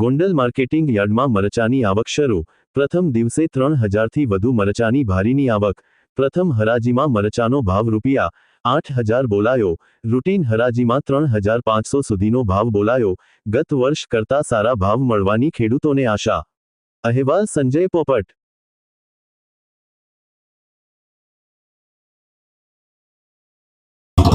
Gondal marketing યાર્ડમાં મરચાની આવક શરૂ. પ્રથમ દિવસે ત્રણ હજારથી વધુ મરચાની ભારીની આવક. પ્રથમ હરાજીમાં મરચાનો ભાવ રૂપિયા આઠ હજાર બોલાયો. રૂટીન હરાજીમાં ત્રણ હજાર પાંચસો સુધીનો ભાવ બોલાયો. ગત વર્ષ કરતા સારા ભાવ મળવાની ખેડૂતોને આશા. અહેવાલ સંજય પોપટ.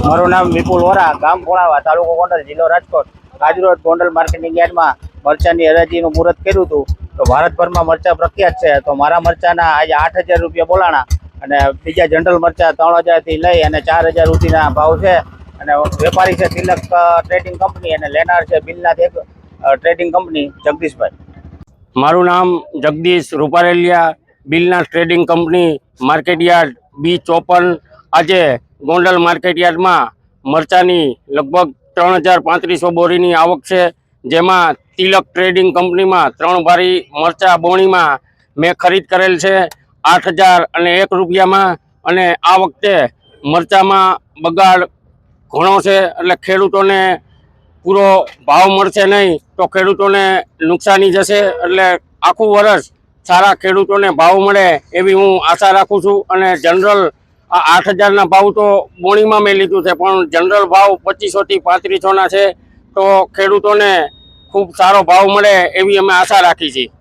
મારું નામ વિપુલ વોરા, ગામ પોણાવા તાલુકો ગોંડલ, જિલ્લો રાજકોટ. આજરોજ ગોંડલ માર્કેટિંગ યાર્ડમાં મરચાની હરાજીનું મુહૂર્ત કર્યું હતું, તો ભારતભરમાં મરચા પ્રખ્યાત છે. તો મારા મરચાના આજે આઠ હજાર રૂપિયા બોલાણા અને બીજા જનરલ મરચા ત્રણ હજારથી લઈ અને ચાર હજાર સુધીના ભાવ છે. અને વેપારી છે તિલક ટ્રેડિંગ કંપની અને લેનાર છે બિલનાથ એક ટ્રેડિંગ કંપની જગદીશભાઈ. મારું નામ Jagdish Rupareliya બિલના trading company market yard B ચોપન. આજે ગોંડલ માર્કેટ યાર્ડમાં મરચાની લગભગ ત્રણ હજાર પાંત્રીસો બોરીની આવક છે. જેમાં તિલક ટ્રેડિંગ કંપનીમાં ત્રણ ભારી મરચા બોણીમાં મેં ખરીદ કરેલ છે, આઠ હજાર અને એક રૂપિયામાં. અને આ વખતે મરચામાં બગાડ ઘણો છે, એટલે ખેડૂતોને પૂરો ભાવ મળશે નહીં, તો ખેડૂતોને નુકસાની જશે, એટલે આખું વર્ષ સારા ખેડૂતોને ભાવ મળે એવી હું આશા રાખું છું. અને જનરલ આ આઠ હજારના ભાવ તો બોણીમાં મેં લીધું છે, પણ જનરલ ભાવ પચીસોથી પાંત્રીસોના છે. તો ખેડૂતોને ખૂબ સારો ભાવ મળે એવી અમે આશા રાખી છીએ